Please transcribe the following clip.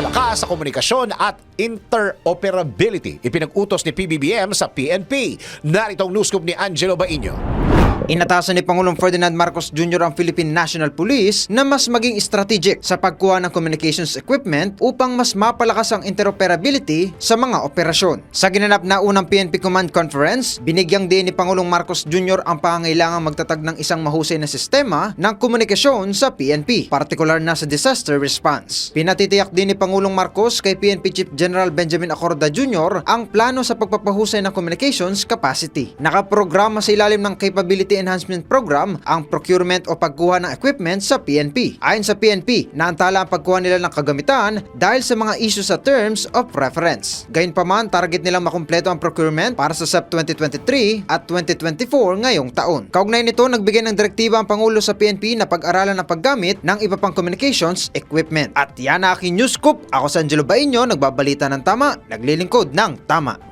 mapapalakas sa komunikasyon at interoperability. Ipinag-utos ni PBBM sa PNP. Narito ang news scoop ni Angelo Baino. Inatasan ni Pangulong Ferdinand Marcos Jr. ang Philippine National Police na mas maging strategic sa pagkuha ng communications equipment upang mas mapalakas ang interoperability sa mga operasyon. Sa ginanap na unang PNP Command Conference, binigyang din ni Pangulong Marcos Jr. ang pangangailangang magtatag ng isang mahusay na sistema ng komunikasyon sa PNP, partikular na sa disaster response. Pinatitiyak din ni Pangulong Marcos kay PNP Chief General Benjamin Acorda Jr. ang plano sa pagpapahusay ng communications capacity. Nakaprograma sa ilalim ng Capability Enhancement Program ang procurement o pagkuha ng equipment sa PNP. Ayon sa PNP, naantala ang pagkuha nila ng kagamitan dahil sa mga issues sa terms of reference. Gayunpaman, target nilang makumpleto ang procurement para sa SEP 2023 at 2024 ngayong taon. Kaugnay nito, nagbigay ng direktiba ang Pangulo sa PNP na pag-aralan ang paggamit ng iba pang communications equipment. At yan ang aking news scoop. Ako sa Angelo Baino, nagbabalita ng tama, naglilingkod ng tama.